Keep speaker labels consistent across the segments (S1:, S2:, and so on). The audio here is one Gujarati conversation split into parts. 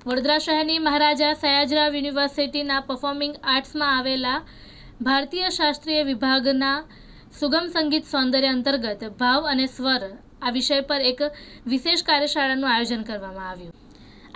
S1: વડોદરા શહેરની મહારાજા સયાજરાવ યુનિવર્સિટીના પરફોર્મિંગ આર્ટ્સમાં આવેલા ભારતીય શાસ્ત્રીય વિભાગના સુગમ સંગીત સૌંદર્ય અંતર્ગત ભાવ અને સ્વર આ વિષય પર એક વિશેષ કાર્યશાળાનું આયોજન કરવામાં આવ્યું.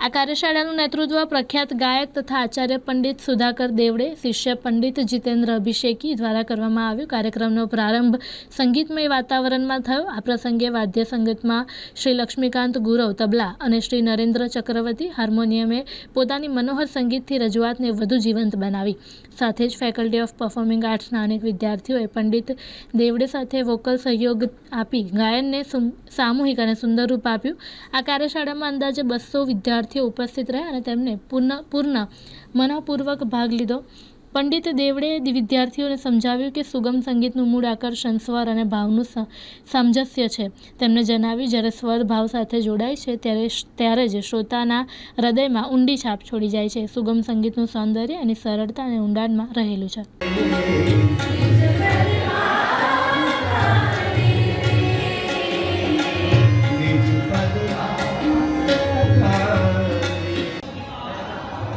S1: આ કાર્યશાળાનું નેતૃત્વ પ્રખ્યાત ગાયક તથા આચાર્ય પંડિત સુધાકર દેવડે, શિષ્ય પંડિત જીતેન્દ્ર અભિષેકી દ્વારા કરવામાં આવ્યું. કાર્યક્રમનો પ્રારંભ સંગીતમય વાતાવરણમાં થયો. આ પ્રસંગે વાદ્ય સંગીતમાં શ્રી લક્ષ્મીકાંત ગુરવ તબલા અને શ્રી નરેન્દ્ર ચક્રવર્તી હાર્મોનિયમે પોતાની મનોહર સંગીતથી રજૂઆતને વધુ જીવંત બનાવી. સાથે જ ફેકલ્ટી ઓફ પરફોર્મિંગ આર્ટ્સના અનેક વિદ્યાર્થીઓએ પંડિત દેવડે સાથે વોકલ સહયોગ આપી ગાયનને સુમ- સામૂહિક અને સુંદર રૂપ આપ્યું. આ કાર્યશાળામાં અંદાજે બસો વિદ્યાર્થીઓ ઉપસ્થિત રહ્યા અને તેમને પૂર્ણ પૂર્ણ મનપૂર્વક ભાગ લીધો. પંડિત દેવડે વિદ્યાર્થીઓને સમજાવ્યું કે સુગમ સંગીતનું મૂળ આકર્ષણ સ્વર અને ભાવનું સામંજસ્ય છે. તેમણે જણાવ્યું જ્યારે સ્વર ભાવ સાથે જોડાય છે, ત્યારે ત્યારે જ શ્રોતાના હૃદયમાં ઊંડી છાપ છોડી જાય છે. સુગમ સંગીતનું સૌંદર્ય અને સરળતા અને ઊંડાણમાં રહેલું છે.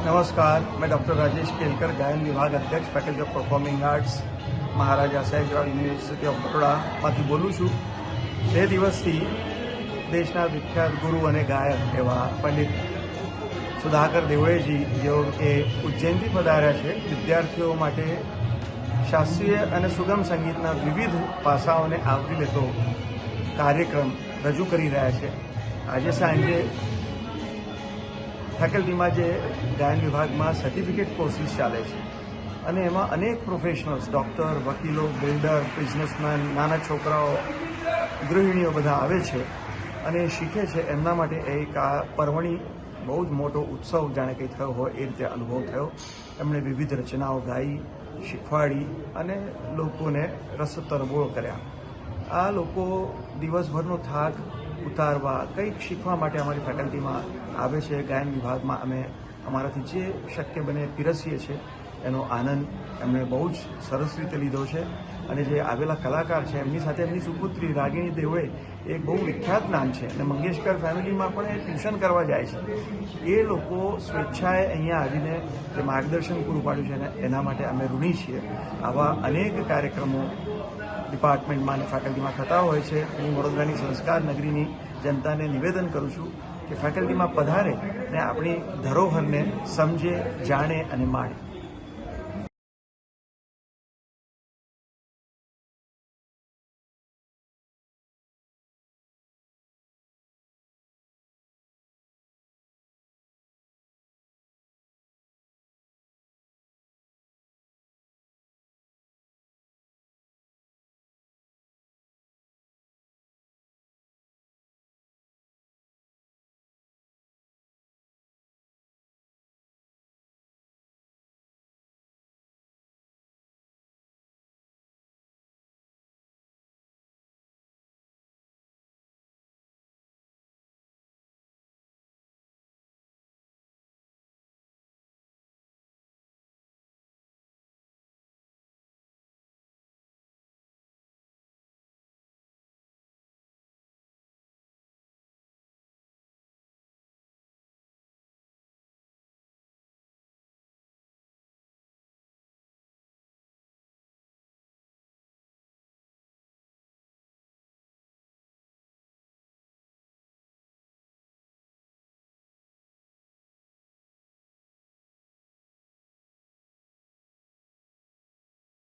S2: नमस्कार मैं डॉक्टर राजेश केलकर गायन विभाग अध्यक्ष faculty of performing arts Maharaja Sahebrao university of બરોડામાંથી બોલું છું બે દિવસથી દેશના વિખ્યાત ગુરુ અને ગાયક એવા પંડિત સુધાકર દેવળેજી જેઓ કે ઉજ્જૈનથી પધાર્યા છે વિદ્યાર્થીઓ માટે શાસ્ત્રીય અને સુગમ સંગીતના વિવિધ પાસાઓને આવરી લેતો કાર્યક્રમ રજૂ કરી રહ્યા છે આજે સાંજે ફેકલ્ટીમાં જે ગાયન વિભાગમાં સર્ટિફિકેટ કોર્સીસ ચાલે છે. અને એમાં અનેક પ્રોફેશનલ્સ ડૉક્ટર વકીલો બિલ્ડર બિઝનેસમેન નાના છોકરાઓ, ગૃહિણીઓ બધા આવે છે અને શીખે છે. એમના માટે એક આ પરવણી બહુ જ મોટો ઉત્સવ જાણે કંઈ થયો હોય એ રીતે અનુભવ થયો. એમણે વિવિધ રચનાઓ ગાઈ, શીખવાડી અને લોકોને રસ તરબોળ કર્યા. આ લોકો દિવસભરનો થાક ઉતારવા કંઈક શીખવા માટે અમારી ફેકલ્ટીમાં આવે છે. ગાયન વિભાગમાં અમે અમારાથી જે શક્ય બને પીરસીએ છીએ, એનો આનંદ એમણે બહુ જ સરસ રીતે લીધો છે. અને જે આવેલા કલાકાર છે, એમની સાથે એમની સુપુત્રી રાગિણી દેવે એ બહુ વિખ્યાત નામ છે અને મંગેશકર ફેમિલીમાં પણ એ ટ્યુશન કરવા જાય છે. એ લોકો સ્વેચ્છાએ અહીંયા આવીને જે માર્ગદર્શન પૂરું પાડ્યું છે એના માટે અમે ઋણી છીએ. આવા અનેક કાર્યક્રમો ડિપાર્ટમેન્ટમાં અને ફેકલ્ટીમાં થતા હોય છે. હું વડોદરાની સંસ્કાર નગરીની જનતાને નિવેદન કરું છું કે ફેકલ્ટીમાં પધારે અને આપણી ધરોહરને સમજે, જાણે અને માણે.